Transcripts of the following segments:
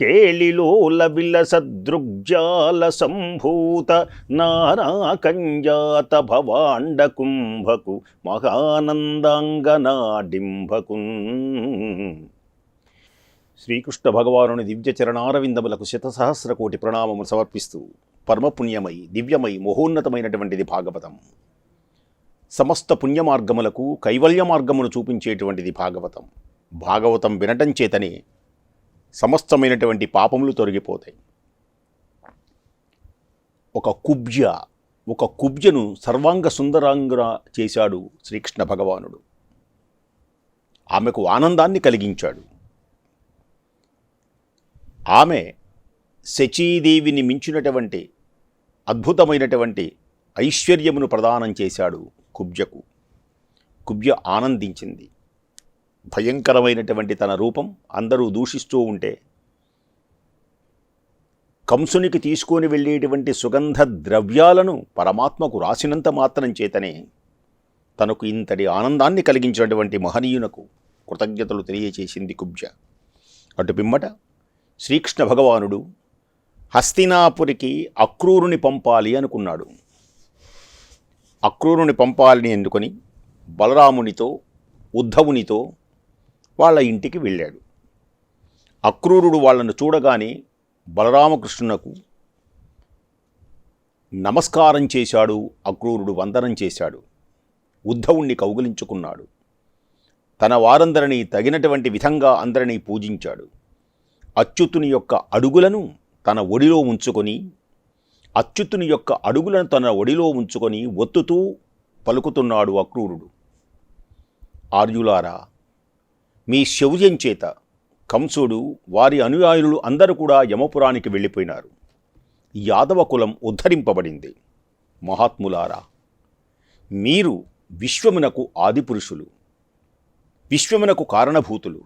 కేళిలోల విలసదృగ్జాల సంభూత నారాకంజాత భవాండ కుంభకు మహానందాంగనాడింభకున్. శ్రీకృష్ణ భగవానుని దివ్య చరణారవిందములకు శతసహస్ర కోటి ప్రణామములు సమర్పిస్తూ పరమపుణ్యమై దివ్యమై మహోన్నతమైనటువంటిది భాగవతం. సమస్త పుణ్య మార్గములకు కైవల్య మార్గమును చూపించేటువంటిది భాగవతం. భాగవతం వినటం చేతనే సమస్తమైనటువంటి పాపములు తొలగిపోతాయి. ఒక కుబ్జ ఒక కుబ్జను సర్వాంగ సుందరాంగున చేశాడు శ్రీకృష్ణ భగవానుడు. ఆమెకు ఆనందాన్ని కలిగించాడు. ఆమె శచీదేవిని మించినటువంటి అద్భుతమైనటువంటి ఐశ్వర్యమును ప్రదానం చేశాడు కుబ్జకు. కుబ్జ ఆనందించింది. భయంకరమైనటువంటి తన రూపం అందరూ దూషిస్తూ ఉంటే కంసునికి తీసుకొని వెళ్ళేటువంటి సుగంధ ద్రవ్యాలను పరమాత్మకు రాసినంత మాత్రం చేతనే తనకు ఇంతటి ఆనందాన్ని కలిగించినటువంటి మహనీయునకు కృతజ్ఞతలు తెలియచేసింది కుబ్జ. అటు పిమ్మట శ్రీకృష్ణ భగవానుడు హస్తినాపురికి అక్రూరుని పంపాలి అనుకున్నాడు. అక్రూరుని పంపాలని ఎందుకొని బలరామునితో ఉద్ధవునితో వాళ్ళ ఇంటికి వెళ్ళాడు. అక్రూరుడు వాళ్ళను చూడగానే బలరామకృష్ణునకు నమస్కారం చేశాడు అక్రూరుడు వందనం చేశాడు. ఉద్ధవుణ్ణి కౌగిలించుకున్నాడు. తన వారందరినీ తగినటువంటి విధంగా అందరినీ పూజించాడు. అచ్యుతుని యొక్క అడుగులను తన ఒడిలో ఉంచుకొని అచ్యుతుని యొక్క అడుగులను తన ఒడిలో ఉంచుకొని ఒత్తుతూ పలుకుతున్నాడు అక్రూరుడు. ఆర్యులారా మీ శౌర్యం చేత కంసుడు వారి అనుయాయులు అందరూ కూడా యమపురానికి వెళ్ళిపోయినారు. యాదవ కులం ఉద్ధరింపబడింది. మహాత్ములారా మీరు విశ్వమునకు ఆదిపురుషులు విశ్వమునకు కారణభూతులు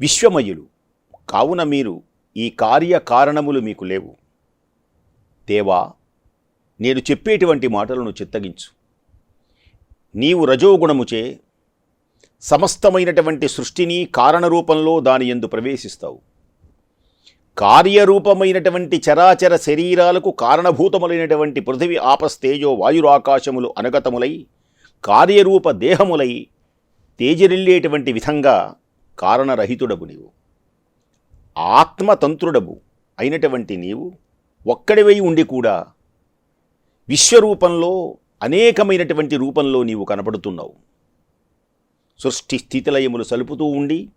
విశ్వమయులు. కావున మీరు ఈ కార్య కారణములు మీకు లేవు. దేవా నేను చెప్పేటువంటి మాటలను చిత్తగించు. నీవు రజోగుణముచే సమస్తమైనటువంటి సృష్టిని కారణరూపంలో దాని ఎందు ప్రవేశిస్తావు. కార్యరూపమైనటువంటి చరాచర శరీరాలకు కారణభూతములైనటువంటి పృథివి ఆపస్తేజో వాయురాకాశములు అనగతములై కార్యరూప దేహములై తేజరిల్లేటువంటి విధంగా కారణరహితుడవు నీవు. ఆత్మతంత్రుడవు అయినటువంటి నీవు ఒక్కడివై ఉండి కూడా విశ్వరూపంలో అనేకమైనటువంటి రూపంలో నీవు కనపడుతున్నావు. సృష్టి స్థితిలయములు సలుపుతూ ఉండి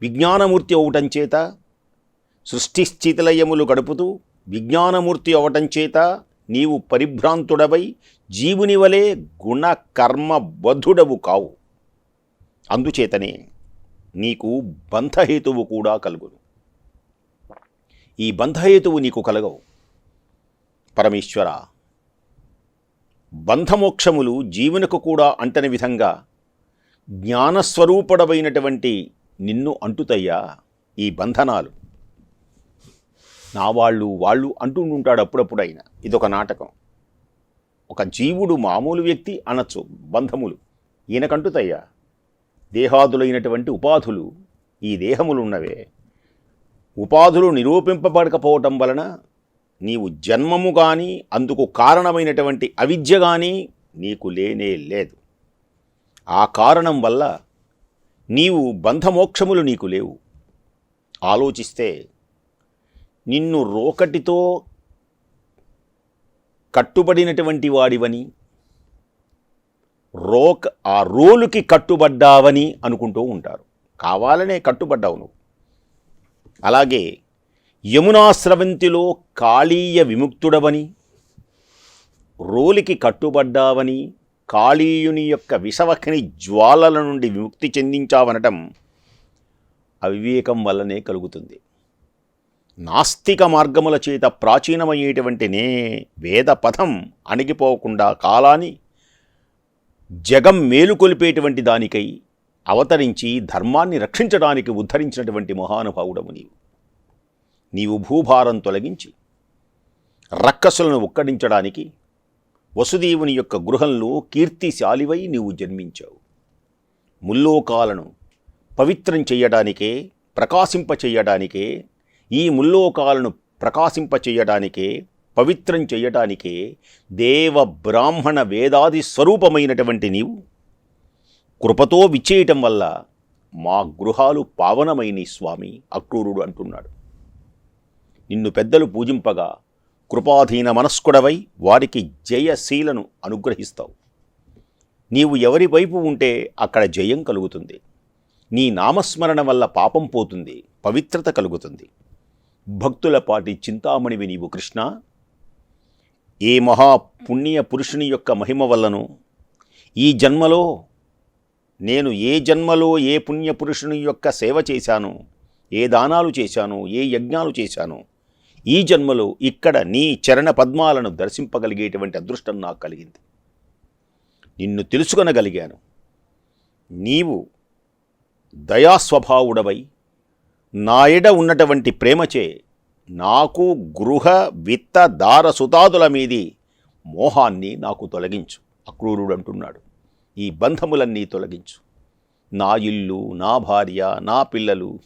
విజ్ఞానమూర్తి అవటం చేత సృష్టి స్థితిలయములు గడుపుతూ విజ్ఞానమూర్తి అవటం చేత నీవు పరిభ్రాంతుడవై జీవుని వలె గుణకర్మ బధుడవు బద్ధుడవు కావు. అందుచేతనే నీకు బంధహేతువు కూడా కలుగును. ఈ బంధహేతువు నీకు కలగవు. పరమేశ్వర బంధమోక్షములు జీవునకు కూడా అంటని విధంగా జ్ఞానస్వరూపుడవైనటువంటి నిన్ను అంటుతయ్యా ఈ బంధనాలు. నా వాళ్ళు వాళ్ళు అంటూ ఉంటాడు అప్పుడప్పుడు అయినా ఇదొక నాటకం. ఒక జీవుడు మామూలు వ్యక్తి అనొచ్చు బంధములు. ఈయనకంటుతయ్యా. దేహాదులైనటువంటి ఉపాధులు ఈ దేహములు ఉన్నవే ఉపాధులు నిరూపింపబడకపోవటం వలన నీవు జన్మము కానీ అందుకు కారణమైనటువంటి అవిద్య కానీ నీకు లేనే లేదు. ఆ కారణం వల్ల నీవు బంధమోక్షములు నీకు లేవు. ఆలోచిస్తే నిన్ను రోకటితో కట్టుబడినటువంటి వాడివని రోక్ ఆ రోలుకి కట్టుబడ్డావని అనుకుంటూ ఉంటారు. కావాలనే కట్టుబడ్డావు నువ్వు. అలాగే యమునాశ్రవంతిలో కాళీయ విముక్తుడవని రోలికి కట్టుబడ్డావని కాళీయుని యొక్క విషవఖని జ్వాలల నుండి విముక్తి చెందించావనటం అవివేకం వల్లనే కలుగుతుంది. నాస్తిక మార్గముల చేత ప్రాచీనమయ్యేటువంటి నే వేద పథం అణిగిపోకుండా కాలాన్ని జగం మేలుకొలిపేటువంటి దానికై అవతరించి ధర్మాన్ని రక్షించడానికి ఉద్ధరించినటువంటి మహానుభావుడము నీవు. నీవు భూభారం తొలగించి రక్కసులను ఉక్కడించడానికి వసుదేవుని యొక్క గృహంలో కీర్తిశాలివై నీవు జన్మించావు. ముల్లోకాలను పవిత్రం చెయ్యడానికే ప్రకాశింపచేయడానికే ఈ ముల్లోకాలను ప్రకాశింపచేయడానికే పవిత్రం చేయడానికే దేవ బ్రాహ్మణ వేదాది స్వరూపమైనటువంటి నీవు. కృపతో విచ్చేయటం వల్ల మా గృహాలు పావనమైనవి స్వామి అక్రూరుడు అంటున్నాడు. నిన్ను పెద్దలు పూజింపగా కృపాధీన మనస్కుడవై వారికి జయశీలను అనుగ్రహిస్తావు. నీవు ఎవరి వైపు ఉంటే అక్కడ జయం కలుగుతుంది. నీ నామస్మరణ వల్ల పాపం పోతుంది పవిత్రత కలుగుతుంది. భక్తుల పాటి చింతామణివి నీవు కృష్ణ. ఏ మహా పుణ్య పురుషుని యొక్క మహిమ వల్లను ఈ జన్మలో నేను ఏ జన్మలో ఏ పుణ్య పురుషుని యొక్క సేవ చేశాను ఏ దానాలు చేశాను ఏ యజ్ఞాలు చేశాను ఈ జన్మలో ఇక్కడ నీ చరణ పద్మాలను దర్శింపగలిగేటువంటి అదృష్టం నాకు కలిగింది. నిన్ను తెలుసుకొనగలిగాను. నీవు దయాస్వభావుడవై నాయడ ఉన్నటువంటి ప్రేమచే నాకు గృహ విత్త దార సుతాదుల మీది మోహాన్ని నాకు తొలగించు అక్రూరుడు అంటున్నాడు. ఈ బంధములన్నీ తొలగించు. నా ఇల్లు నా భార్య నా పిల్లలు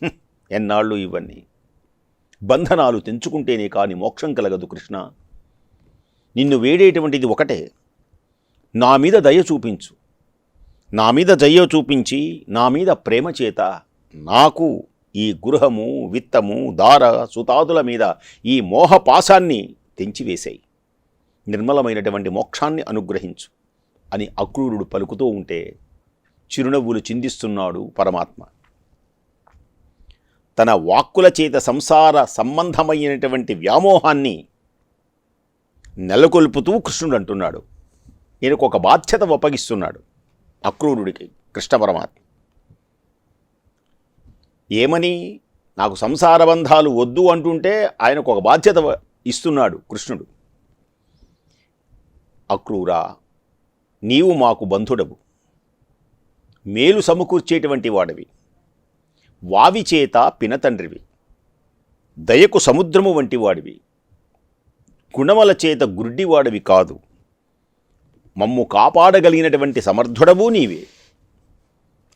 ఎన్నాళ్ళు ఇవన్నీ బంధనాలు తెంచుకుంటేనే కాని మోక్షం కలగదు కృష్ణ. నిన్ను వేడేటువంటిది ఒకటే. నా మీద దయ చూపించు. నా మీద దయ చూపించి నా మీద ప్రేమ చేత నాకు ఈ గృహము విత్తము దార సుతాదుల మీద ఈ మోహపాశాన్ని తెంచివేశాయి నిర్మలమైనటువంటి మోక్షాన్ని అనుగ్రహించు అని అక్రూరుడు పలుకుతూ ఉంటే చిరునవ్వులు చిందిస్తున్నాడు పరమాత్మ. తన వాక్కుల చేత సంసార సంబంధమైనటువంటి వ్యామోహాన్ని నెలకొల్పుతూ కృష్ణుడు అంటున్నాడు. ఈయనకు ఒక బాధ్యత ఒప్పగిస్తున్నాడు అక్రూరుడికి కృష్ణ పరమాత్మ. ఏమని? నాకు సంసార బంధాలు వద్దు అంటుంటే ఆయనకు ఒక బాధ్యత ఇస్తున్నాడు కృష్ణుడు. అక్రూరా నీవు మాకు బంధుడవు. మేలు సమకూర్చేటువంటి వాడివి. వావిచేత పినతండ్రివి. దయకు సముద్రము వంటి వాడివి. గుణముల చేత గుడ్డివాడివి కాదు. మమ్ము కాపాడగలిగినటువంటి సమర్థుడవు నీవే.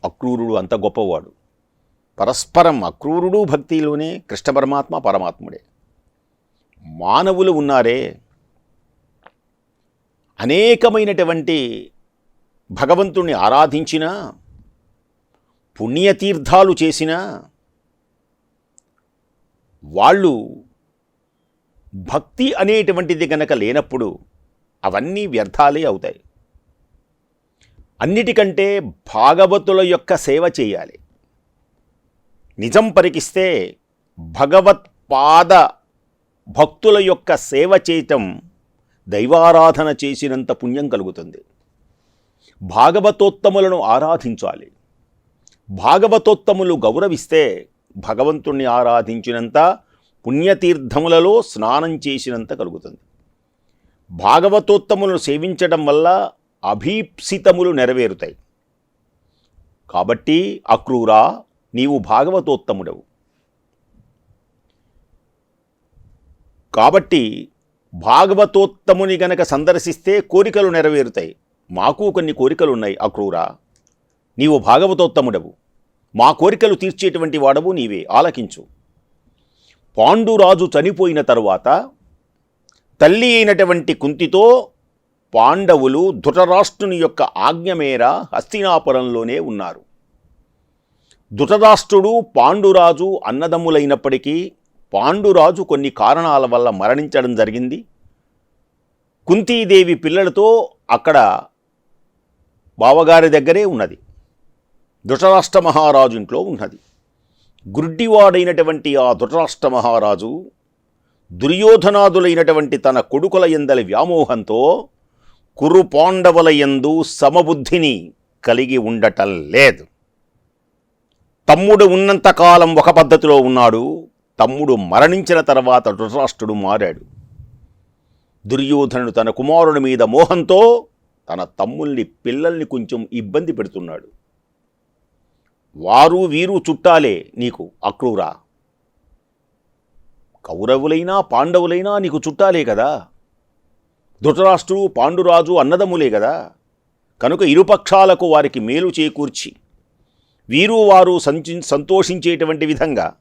అక్రూరుడు అంత గొప్పవాడు. పరస్పరం అక్రూరుడు భక్తిలోనే కృష్ణ పరమాత్మ పరమాత్ముడే. మానవులు ఉన్నారే. అనేకమైనటువంటి భగవంతుణ్ణి ఆరాధించినా పుణ్యతీర్థాలు చేసినా వాళ్ళు భక్తి అనేటువంటిది గనక లేనప్పుడు అవన్నీ వ్యర్థాలే అవుతాయి. అన్నిటికంటే భాగవతుల యొక్క సేవ చేయాలి. నిజం పరికిస్తే భగవత్పాద భక్తుల యొక్క సేవ చేయటం దైవారాధన చేసినంత పుణ్యం కలుగుతుంది. భాగవతోత్తములను ఆరాధించాలి. భాగవతోత్తములు గౌరవిస్తే భగవంతుణ్ణి ఆరాధించినంత పుణ్యతీర్థములలో స్నానం చేసినంత కలుగుతుంది. భాగవతోత్తములను సేవించడం వల్ల అభీప్సితములు నెరవేరుతాయి. కాబట్టి అక్రూరా నీవు భాగవతోత్తముడవు. కాబట్టి భాగవతోత్తముని గనక సందర్శిస్తే కోరికలు నెరవేరుతాయి. మాకు కొన్ని కోరికలు ఉన్నాయి అక్రూరా. నీవు భాగవతోత్తముడవు. మా కోరికలు తీర్చేటువంటి వాడవు నీవే. ఆలకించు. పాండురాజు చనిపోయిన తరువాత తల్లి అయినటువంటి కుంతితో పాండవులు ధృతరాష్ట్రుని యొక్క ఆజ్ఞ మేర హస్తినాపురంలోనే ఉన్నారు. ధృతరాష్ట్రుడు పాండురాజు అన్నదమ్ములైనప్పటికీ పాండురాజు కొన్ని కారణాల వల్ల మరణించడం జరిగింది. కుంతీదేవి పిల్లలతో అక్కడ బావగారి దగ్గరే ఉన్నది. ధృతరాష్ట్ర మహారాజు ఇంట్లో ఉన్నది. గుడ్డివాడైనటువంటి ఆ ధృతరాష్ట్ర మహారాజు దుర్యోధనాదులైనటువంటి తన కొడుకుల ఎందలి వ్యామోహంతో కురు పాండవుల యందు సమబుద్ధిని కలిగి ఉండటం లేదు. తమ్ముడు ఉన్నంతకాలం ఒక పద్ధతిలో ఉన్నాడు. తమ్ముడు మరణించిన తర్వాత ధృతరాష్ట్రుడు మారాడు. దుర్యోధనుడు తన కుమారుడి మీద మోహంతో తన తమ్ముల్ని పిల్లల్ని కొంచెం ఇబ్బంది పెడుతున్నాడు. వారు వీరు చుట్టాలే నీకు అక్రూరా. కౌరవులైనా పాండవులైనా నీకు చుట్టాలే కదా. ధృతరాష్ట్రుడు పాండురాజు అన్నదమ్ములే కదా. కనుక ఇరుపక్షాలకు వారికి మేలు చేకూర్చి వీరు వారు సంచి సంతోషించేటువంటి విధంగా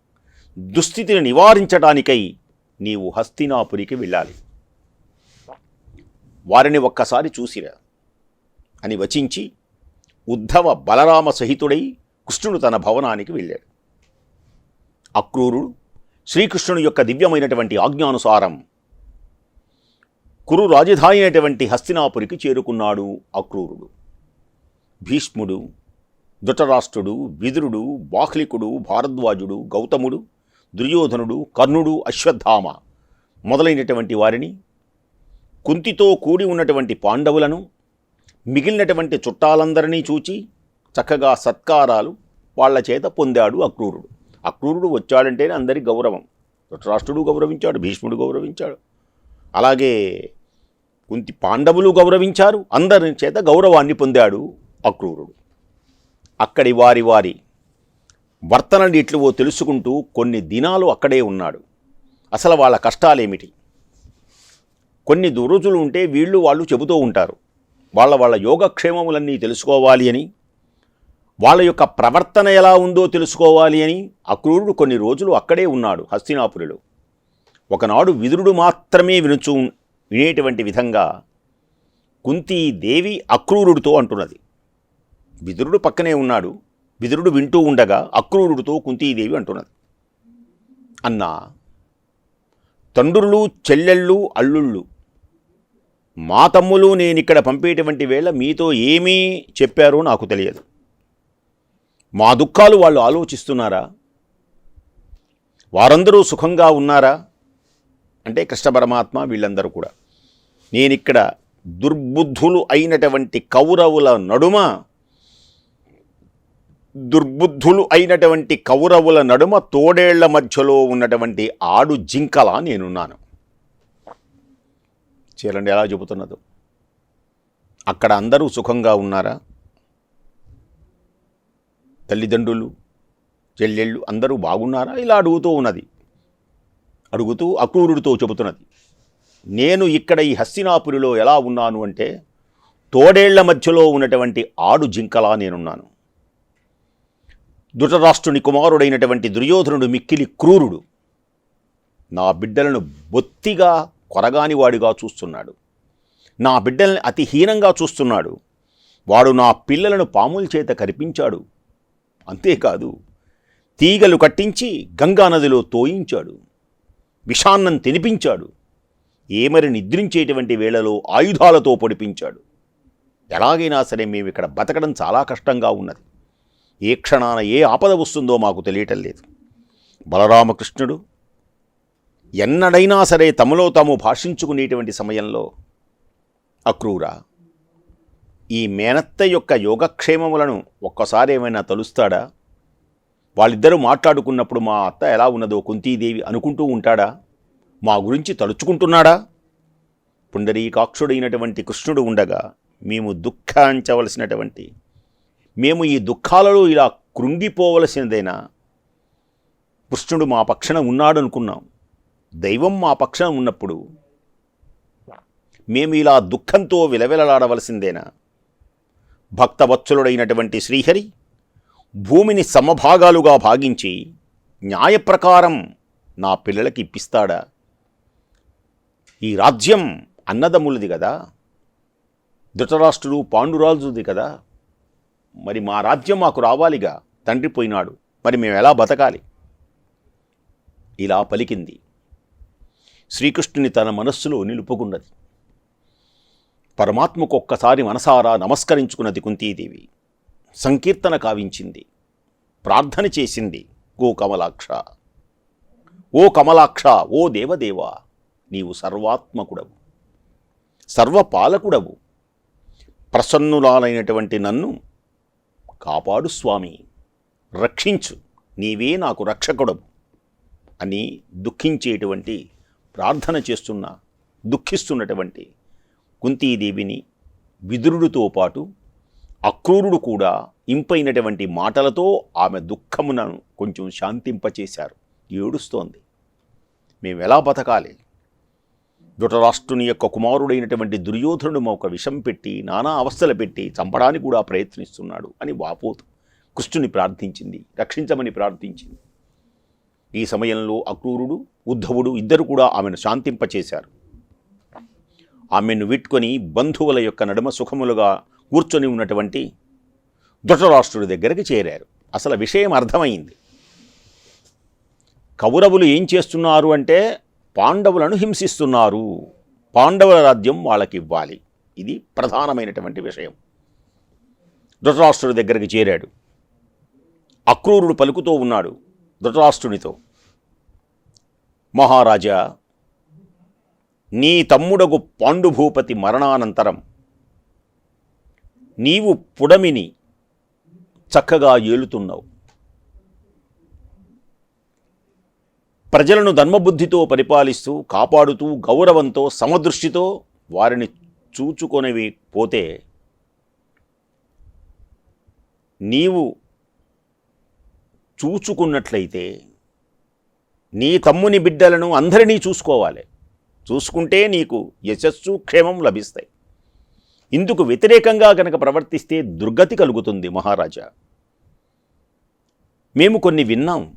దుస్థితిని నివారించటానికై నీవు హస్తినాపురికి వెళ్ళాలి. వారిని ఒక్కసారి చూసిరా. అని వచించి ఉద్ధవ బలరామ సహితుడై కృష్ణుడు తన భవనానికి వెళ్ళాడు. అక్రూరుడు శ్రీకృష్ణుని యొక్క దివ్యమైనటువంటి ఆజ్ఞానుసారం కురు రాజధాని అయినటువంటి హస్తినాపురికి చేరుకున్నాడు అక్రూరుడు. భీష్ముడు ధృతరాష్ట్రుడు విదురుడు బాహ్లికుడు భారద్వాజుడు గౌతముడు దుర్యోధనుడు కర్ణుడు అశ్వత్థామ మొదలైనటువంటి వారిని కుంతితో కూడి ఉన్నటువంటి పాండవులను మిగిలినటువంటి చుట్టాలందరినీ చూచి చక్కగా సత్కారాలు వాళ్ళ చేత పొందాడు అక్రూరుడు. అక్రూరుడు వచ్చాడంటేనే అందరి గౌరవం. ధృతరాష్ట్రుడు గౌరవించాడు భీష్ముడు గౌరవించాడు. అలాగే కుంతి పాండవులు గౌరవించారు అందరి చేత గౌరవాన్ని పొందాడు అక్రూరుడు. అక్కడి వారి వారి వర్తనలు తెలుసుకుంటూ కొన్ని దినాలు అక్కడే ఉన్నాడు. అసలు వాళ్ళ కష్టాలేమిటి? కొన్ని రోజులు ఉంటే వీళ్ళు వాళ్ళు చెబుతూ ఉంటారు. వాళ్ళ వాళ్ళ యోగక్షేమములన్నీ తెలుసుకోవాలి అని వాళ్ళ యొక్క ప్రవర్తన ఎలా ఉందో తెలుసుకోవాలి అని అక్రూరుడు కొన్ని రోజులు అక్కడే ఉన్నాడు హస్తినాపురిలో. ఒకనాడు విదురుడు మాత్రమే వినుచు వినేటువంటి విధంగా కుంతీ దేవి అక్రూరుడితో అంటున్నది. విదురుడు పక్కనే ఉన్నాడు విదురుడు వింటూ ఉండగా అక్రూరుడితో కుంతీదేవి అంటున్నది. అన్నా తండ్రులు చెల్లెళ్ళు అల్లుళ్ళు మా తమ్ములు నేనిక్కడ పంపేటువంటి వేళ మీతో ఏమీ చెప్పారో నాకు తెలియదు. మా దుఃఖాలు వాళ్ళు ఆలోచిస్తున్నారా? వారందరూ సుఖంగా ఉన్నారా? అంటే కృష్ణ పరమాత్మ వీళ్ళందరూ కూడా. నేనిక్కడ దుర్బుద్ధులు అయినటువంటి కౌరవుల నడుమ దుర్బుద్ధులు అయినటువంటి కౌరవుల నడుమ తోడేళ్ళ మధ్యలో ఉన్నటువంటి ఆడు జింకలా నేనున్నాను. చీరండి ఎలా చెబుతున్నదో. అక్కడ అందరూ సుఖంగా ఉన్నారా? తల్లిదండ్రులు చెల్లెళ్ళు అందరూ బాగున్నారా? ఇలా అడుగుతూ ఉన్నది. అడుగుతూ అక్రూరుడితో చెబుతున్నది. నేను ఇక్కడ ఈ హస్తినాపురిలో ఎలా ఉన్నాను అంటే తోడేళ్ళ మధ్యలో ఉన్నటువంటి ఆడు జింకలా నేనున్నాను. ధృతరాష్ట్రుని కుమారుడైనటువంటి దుర్యోధనుడు మిక్కిలి క్రూరుడు. నా బిడ్డలను బొత్తిగా కొరగానివాడిగా చూస్తున్నాడు. నా బిడ్డల్ని అతిహీనంగా చూస్తున్నాడు. వాడు నా పిల్లలను పాముల చేత కరిపించాడు. అంతేకాదు తీగలు కట్టించి గంగానదిలో తోయించాడు. విషాన్నం తినిపించాడు. ఏమరి నిద్రించేటువంటి వేళలో ఆయుధాలతో పొడిపించాడు. ఎలాగైనా సరే మేము ఇక్కడ బతకడం చాలా కష్టంగా ఉన్నది. ఏ క్షణాన ఏ ఆపద వస్తుందో మాకు తెలియటం లేదు. బలరామకృష్ణుడు ఎన్నడైనా సరే తమలో తాము భాషించుకునేటువంటి సమయంలో అక్రూర ఈ మేనత్త యొక్క యోగక్షేమములను ఒక్కసారి ఏమైనా తలుస్తాడా? వాళ్ళిద్దరూ మాట్లాడుకున్నప్పుడు మా అత్త ఎలా ఉన్నదో కుంతీదేవి అనుకుంటూ ఉంటాడా? మా గురించి తలుచుకుంటున్నాడా? పుండరీకాక్షుడైనటువంటి కృష్ణుడు ఉండగా మేము దుఃఖాంచవలసినటువంటి మేము ఈ దుఃఖాలలో ఇలా కృంగిపోవలసినదైనా? కృష్ణుడు మా పక్షణ ఉన్నాడు అనుకున్నాం దైవం మా పక్షాన ఉన్నప్పుడు మేము ఇలా దుఃఖంతో విలవిలలాడవలసిందేనా? భక్తవత్సలుడైనటువంటి శ్రీహరి భూమిని సమభాగాలుగా భాగించి న్యాయప్రకారం నా పిల్లలకి ఇప్పిస్తాడా? ఈ రాజ్యం అన్నదమ్ములది కదా. ధృతరాష్ట్రుడు పాండురాజుది కదా. మరి మా రాజ్యం మాకు రావాలిగా. తండ్రి పోయినాడు. మరి మేము ఎలా బతకాలి? ఇలా పలికింది. శ్రీకృష్ణుని తన మనస్సులో నిలుపుకున్నది. పరమాత్మకు ఒక్కసారి మనసారా నమస్కరించుకున్నది కుంతీదేవి. సంకీర్తన కావించింది. ప్రార్థన చేసింది. ఓ కమలాక్ష. ఓ కమలాక్ష ఓ దేవదేవా నీవు సర్వాత్మకుడవు. సర్వపాలకుడవు. ప్రసన్నులాలైనటువంటి నన్ను కాపాడు స్వామి. రక్షించు. నీవే నాకు రక్షకుడవు అని దుఃఖించేటువంటి ప్రార్థన చేస్తున్న దుఃఖిస్తున్నటువంటి కుంతీదేవిని విదురుడితో పాటు అక్రూరుడు కూడా ఇంపైనటువంటి మాటలతో ఆమె దుఃఖమునను కొంచెం శాంతింపచేశారు. ఏడుస్తోంది. మేము ఎలా బతకాలి? ధృటరాష్ట్రుని యొక్క కుమారుడైనటువంటి దుర్యోధనుడు ఒక విషం పెట్టి నానా అవస్థలు పెట్టి చంపడానికి కూడా ప్రయత్నిస్తున్నాడు అని వాపోతు కృష్ణుని ప్రార్థించింది రక్షించమని ప్రార్థించింది. ఈ సమయంలో అక్రూరుడు ఉద్ధవుడు ఇద్దరు కూడా ఆమెను శాంతింపచేశారు. ఆమెను విట్టుకొని బంధువుల యొక్క నడుమ సుఖములుగా కూర్చొని ఉన్నటువంటి ధృతరాష్ట్రుడి దగ్గరికి చేరారు. అసలు విషయం అర్థమైంది. కౌరవులు ఏం చేస్తున్నారు అంటే పాండవులను హింసిస్తున్నారు. పాండవుల రాజ్యం వాళ్ళకి ఇవ్వాలి ఇది ప్రధానమైనటువంటి విషయం. ధృతరాష్ట్రుడి దగ్గరికి చేరాడు. అక్రూరుడు పలుకుతూ ఉన్నాడు ధృతరాష్ట్రునితో. మహారాజా నీ తమ్ముడగు పాండుభూపతి మరణానంతరం నీవు పుడమిని చక్కగా ఏలుతున్నావు. ప్రజలను ధర్మబుద్ధితో పరిపాలిస్తూ కాపాడుతూ గౌరవంతో సమదృష్టితో వారిని చూచుకొనివి పోతే నీవు చూచుకున్నట్లయితే నీ తమ్ముని బిడ్డలను అందరినీ చూసుకోవాలి. చూసుకుంటే నీకు యశస్సు క్షేమం లభిస్తాయి. ఇందుకు వ్యతిరేకంగా గనక ప్రవర్తిస్తే దుర్గతి కలుగుతుంది మహారాజా. మేము కొన్ని విన్నాం.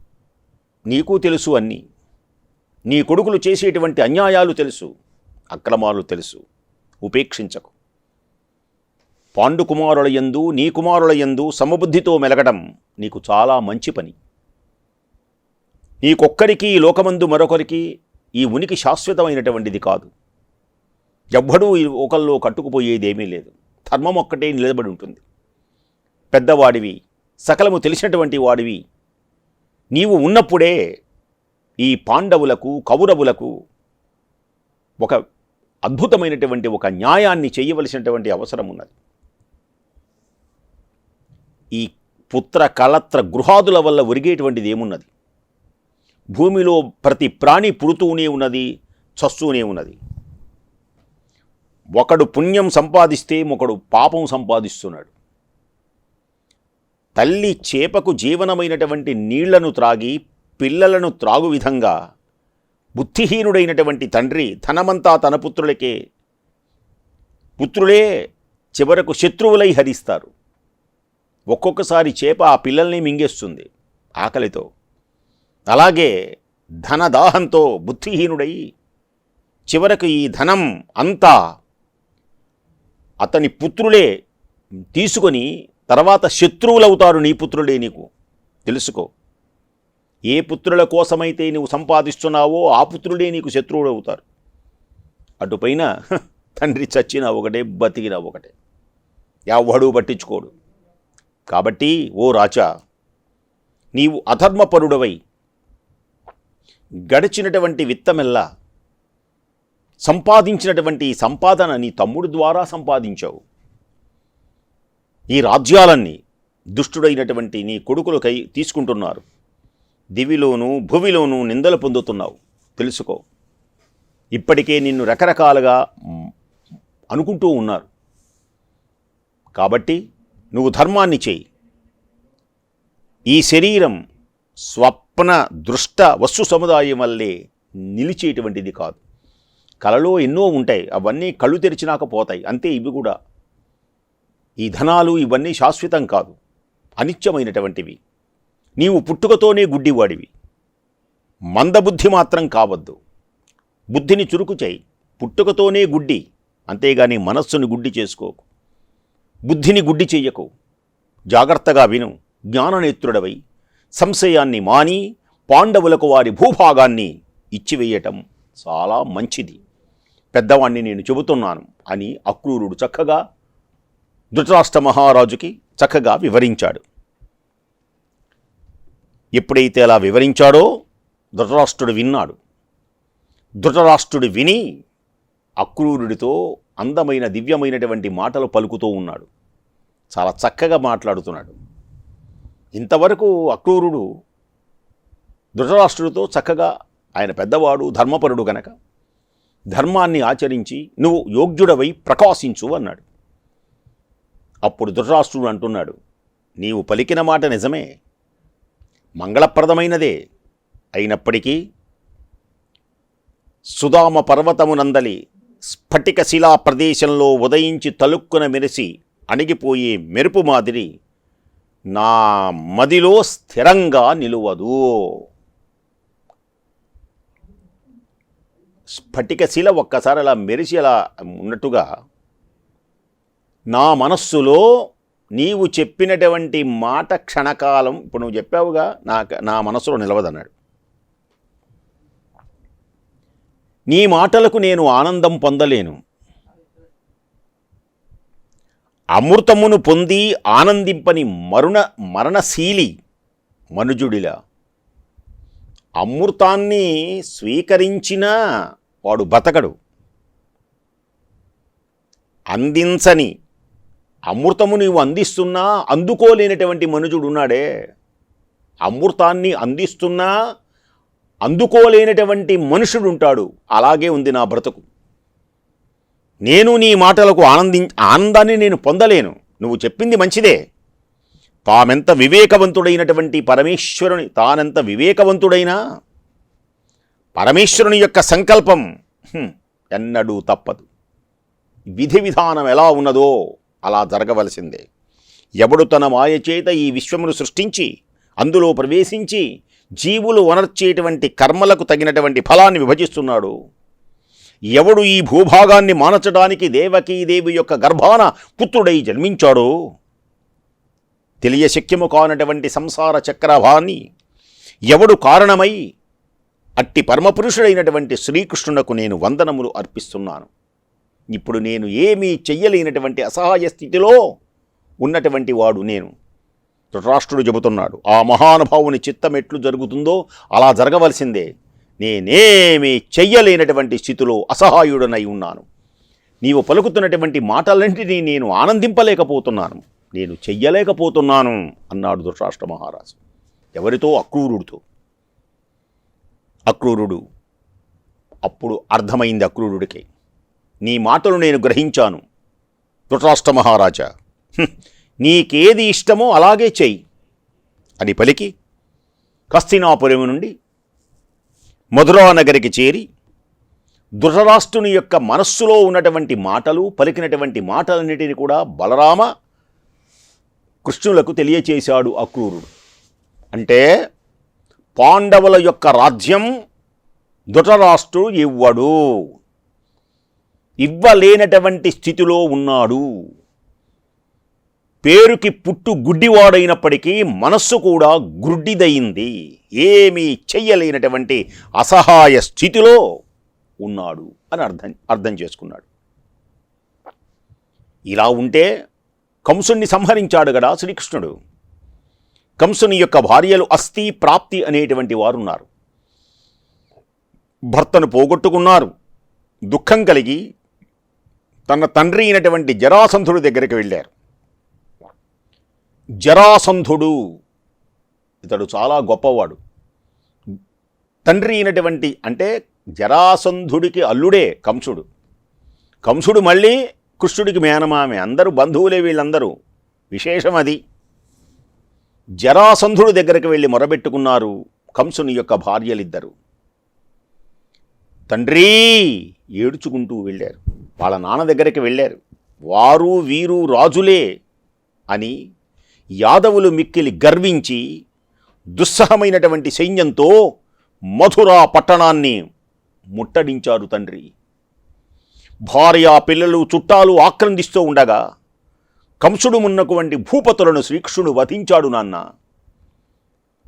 నీకు తెలుసు అన్నీ. నీ కొడుకులు చేసేటువంటి అన్యాయాలు తెలుసు. అక్రమాలు తెలుసు. ఉపేక్షించకు. పాండు కుమారుల యందు నీ కుమారుల యందు సమబుద్ధితో మెలగడం నీకు చాలా మంచి పని. నీకొక్కరికి ఈ లోకమందు మరొకరికి ఈ ఉనికి శాశ్వతమైనటువంటిది కాదు. ఎవ్వడూ ఈ ఒకల్లో కట్టుకుపోయేదేమీ లేదు. ధర్మం ఒక్కటే నిలబడి ఉంటుంది. పెద్దవాడివి సకలము తెలిసినటువంటి వాడివి నీవు ఉన్నప్పుడే ఈ పాండవులకు కౌరవులకు ఒక అద్భుతమైనటువంటి ఒక న్యాయాన్ని చేయవలసినటువంటి అవసరం ఉన్నది. ఈ పుత్ర కళత్ర గృహాదుల వల్ల ఒరిగేటువంటిది ఏమున్నది? భూమిలో ప్రతి ప్రాణి పుడుతూనే ఉన్నది చస్తూనే ఉన్నది. ఒకడు పుణ్యం సంపాదిస్తే ఒకడు పాపం సంపాదిస్తున్నాడు. తల్లి చేపకు జీవనమైనటువంటి నీళ్ళను త్రాగి పిల్లలను త్రాగు విధంగా బుద్ధిహీనుడైనటువంటి తండ్రి ధనమంతా తన పుత్రులకే పుత్రులే చివరకు శత్రువులై హరిస్తారు. ఒక్కొక్కసారి చేప ఆ పిల్లల్ని మింగేస్తుంది ఆకలితో. అలాగే ధనదాహంతో బుద్ధిహీనుడై చివరకు ఈ ధనం అంతా అతని పుత్రులే తీసుకొని తర్వాత శత్రువులవుతారు నీ పుత్రులే నీకు. తెలుసుకో. ఏ పుత్రుల కోసమైతే నువ్వు సంపాదిస్తున్నావో ఆ పుత్రులే నీకు శత్రువులు అవుతారు అటుపైన తండ్రి చచ్చినా ఒకటే బతికినా ఒకటే. ఎవడూ పట్టించుకోడు. కాబట్టి ఓ రాజా నీవు అధర్మపరుడవై గడిచినటువంటి విత్తమెల్లా సంపాదించినటువంటి సంపాదన నీ తమ్ముడు ద్వారా సంపాదించావు. ఈ రాజ్యాలన్నీ దుష్టుడైనటువంటి నీ కొడుకులు కై తీసుకుంటున్నారు. దివిలోనూ భువిలోనూ నిందలు పొందుతున్నావు. తెలుసుకో. ఇప్పటికే నిన్ను రకరకాలుగా అనుకుంటూ ఉన్నారు. కాబట్టి నువ్వు ధర్మాన్ని చేయి. ఈ శరీరం కల్పన దృష్ట వస్తు సముదాయం వల్లే నిలిచేటువంటిది కాదు. కలలో ఎన్నో ఉంటాయి. అవన్నీ కళ్ళు తెరిచినాక పోతాయి. అంతే ఇవి కూడా. ఈ ధనాలు ఇవన్నీ శాశ్వతం కాదు. అనిత్యమైనటువంటివి. నీవు పుట్టుకతోనే గుడ్డివాడివి. మందబుద్ధి మాత్రం కావద్దు. బుద్ధిని చురుకు చేయి. పుట్టుకతోనే గుడ్డి. అంతేగాని మనస్సుని గుడ్డి చేసుకోకు. బుద్ధిని గుడ్డి చెయ్యకు. జాగ్రత్తగా విను. జ్ఞాననేత్రుడవై సంశయాన్ని మాని పాండవులకు వారి భూభాగాన్ని ఇచ్చివేయటం చాలా మంచిది. పెద్దవాణ్ణి నేను చెబుతున్నాను అని అక్రూరుడు చక్కగా ధృతరాష్ట్ర మహారాజుకి చక్కగా వివరించాడు. ఎప్పుడైతే అలా వివరించాడో ధృతరాష్ట్రుడు విన్నాడు. ధృతరాష్ట్రుడు విని అక్రూరుడితో అందమైన దివ్యమైనటువంటి మాటలు పలుకుతూ ఉన్నాడు. చాలా చక్కగా మాట్లాడుతున్నాడు. ఇంతవరకు అక్రూరుడు ధృతరాష్ట్రుడితో చక్కగా ఆయన పెద్దవాడు ధర్మపరుడు గనక ధర్మాన్ని ఆచరించి నువ్వు యోగ్యుడవై ప్రకాశించు అన్నాడు. అప్పుడు ధృతరాష్ట్రుడు అంటున్నాడు నీవు పలికిన మాట నిజమే. మంగళప్రదమైనదే. అయినప్పటికీ సుధామ పర్వతమునందలి స్ఫటిక శిలా ప్రదేశంలో ఉదయించి తలుక్కున మెరిసి అణిగిపోయే మెరుపు మాదిరి నా మదిలో స్థిరంగా నిలువదు. స్ఫటికశీల ఒక్కసారి అలా మెరిసి అలా ఉన్నట్టుగా నా మనస్సులో నీవు చెప్పినటువంటి మాట క్షణకాలం ఇప్పుడు నువ్వు చెప్పావుగా నా నా మనస్సులో నిలవదన్నాడు. నీ మాటలకు నేను ఆనందం పొందలేను. అమృతమును పొంది ఆనందింపని మరుణ మరణశీలి మనుజుడిలా. అమృతాన్ని స్వీకరించినా వాడు బతకడు. అందించని అమృతము నీవు అందిస్తున్నా అందుకోలేనటువంటి మనుజుడు ఉన్నాడే అమృతాన్ని అందిస్తున్నా అందుకోలేనటువంటి మనుషుడు ఉంటాడు అలాగే ఉంది నా బ్రతుకు. నేను నీ మాటలకు ఆనంది ఆనందాన్ని నేను పొందలేను. నువ్వు చెప్పింది మంచిదే. తామెంత వివేకవంతుడైనటువంటి పరమేశ్వరుని తానెంత వివేకవంతుడైనా? పరమేశ్వరుని యొక్క సంకల్పం ఎన్నడూ తప్పదు. విధి విధానం ఎలా ఉన్నదో అలా జరగవలసిందే. ఎవడు తన మాయ చేత ఈ విశ్వమును సృష్టించి అందులో ప్రవేశించి జీవులు వనర్చేటువంటి కర్మలకు తగినటువంటి ఫలాన్ని విభజిస్తున్నాడు? ఎవడు ఈ భూభాగాన్ని మానచడానికి దేవకీదేవి యొక్క గర్భాన పుత్రుడై జన్మించాడో తెలియశక్యము కానటువంటి సంసార చక్రభాన్ని ఎవడు కారణమై అట్టి పరమపురుషుడైనటువంటి శ్రీకృష్ణునకు నేను వందనములు అర్పిస్తున్నాను. ఇప్పుడు నేను ఏమీ చెయ్యలేనటువంటి అసహాయ స్థితిలో ఉన్నటువంటి వాడు నేను. ధృతరాష్ట్రుడు చెబుతున్నాడు ఆ మహానుభావుని చిత్తం ఎట్లు జరుగుతుందో అలా జరగవలసిందే. నేనేమీ చెయ్యలేనటువంటి స్థితిలో అసహాయుడనై ఉన్నాను. నీవు పలుకుతున్నటువంటి మాటలన్నింటినీ నేను ఆనందింపలేకపోతున్నాను. నేను చెయ్యలేకపోతున్నాను అన్నాడు ధృతరాష్ట్ర మహారాజు. ఎవరితో? అక్రూరుడితో. అక్రూరుడు. అప్పుడు అర్థమైంది అక్రూరుడికి. నీ మాటలు నేను గ్రహించాను ధృతరాష్ట్ర మహారాజా. నీకేది ఇష్టమో అలాగే చెయ్యి. అని పలికి. కస్తినాపురం నుండి మధురా నగరికి చేరి ధృతరాష్ట్రుని యొక్క మనస్సులో ఉన్నటువంటి మాటలు పలికినటువంటి మాటలన్నిటిని కూడా బలరామ కృష్ణులకు తెలియచేశాడు అక్రూరుడు అంటే పాండవుల యొక్క రాజ్యం ధృతరాష్ట్రుడు ఇవ్వడు. ఇవ్వలేనటువంటి స్థితిలో ఉన్నాడు. పేరుకి పుట్టు గుడ్డివాడైనప్పటికీ మనస్సు కూడా గుడ్డిదయింది. ఏమీ చెయ్యలేనటువంటి అసహాయ స్థితిలో ఉన్నాడు అని అర్థం అర్థం చేసుకున్నాడు. ఇలా ఉంటే కంసుణ్ణి సంహరించాడు కదా శ్రీకృష్ణుడు. కంసుని యొక్క భార్యలు అస్థి ప్రాప్తి అనేటువంటి వారున్నారు. భర్తను పోగొట్టుకున్నారు. దుఃఖం కలిగి తన తండ్రి అయినటువంటి జరాసంధుడి దగ్గరికి వెళ్ళారు. జరాసంధుడు. ఇతడు చాలా గొప్పవాడు. తండ్రి అయినటువంటి అంటే జరాసంధుడికి అల్లుడే కంసుడు. కంసుడు మళ్ళీ కృష్ణుడికి మేనమామె. అందరూ బంధువులే వీళ్ళందరూ. విశేషం అది. జరాసంధుడు దగ్గరికి వెళ్ళి మొరబెట్టుకున్నారు కంసుని యొక్క భార్యలిద్దరు. తండ్రి! ఏడ్చుకుంటూ వెళ్ళారు. వాళ్ళ నాన్న దగ్గరికి వెళ్ళారు. వారు వీరు రాజులే అని యాదవులు మిక్కిలి గర్వించి దుస్సహమైనటువంటి సైన్యంతో మధురా పట్టణాన్ని ముట్టడించారు తండ్రి. భార్య పిల్లలు చుట్టాలు ఆక్రందిస్తూ ఉండగా కంసుడు ఉన్నటువంటి భూపతులను శ్రీకృష్ణుడు వధించాడు నాన్న.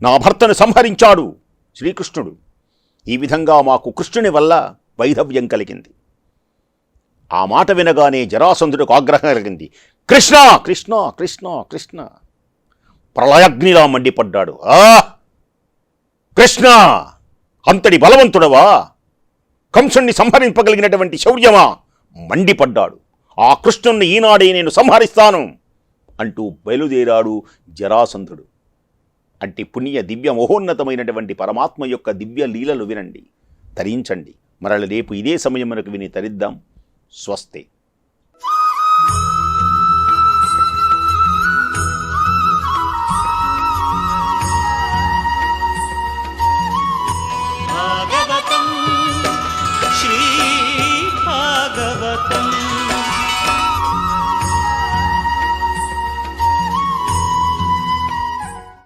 నా భర్తను సంహరించాడు శ్రీకృష్ణుడు. ఈ విధంగా మాకు కృష్ణుని వల్ల వైధవ్యం కలిగింది. ఆ మాట వినగానే జరాసంధుడికి ఆగ్రహం కలిగింది. కృష్ణ కృష్ణ కృష్ణ కృష్ణ. ప్రళయాగ్నిలా మండిపడ్డాడు ఆ! కృష్ణ అంతటి బలవంతుడవా? కంసుణ్ణి సంహరింపగలిగినటువంటి శౌర్యమా? మండిపడ్డాడు. ఆ కృష్ణుణ్ణి ఈనాడే నేను సంహరిస్తాను అంటూ బయలుదేరాడు జరాసంధుడు. అంటే పుణ్య దివ్య మహోన్నతమైనటువంటి పరమాత్మ యొక్క దివ్య లీలలు వినండి. తరించండి. మరల రేపు ఇదే సమయం మనకు విని తరిద్దాం. స్వస్తే.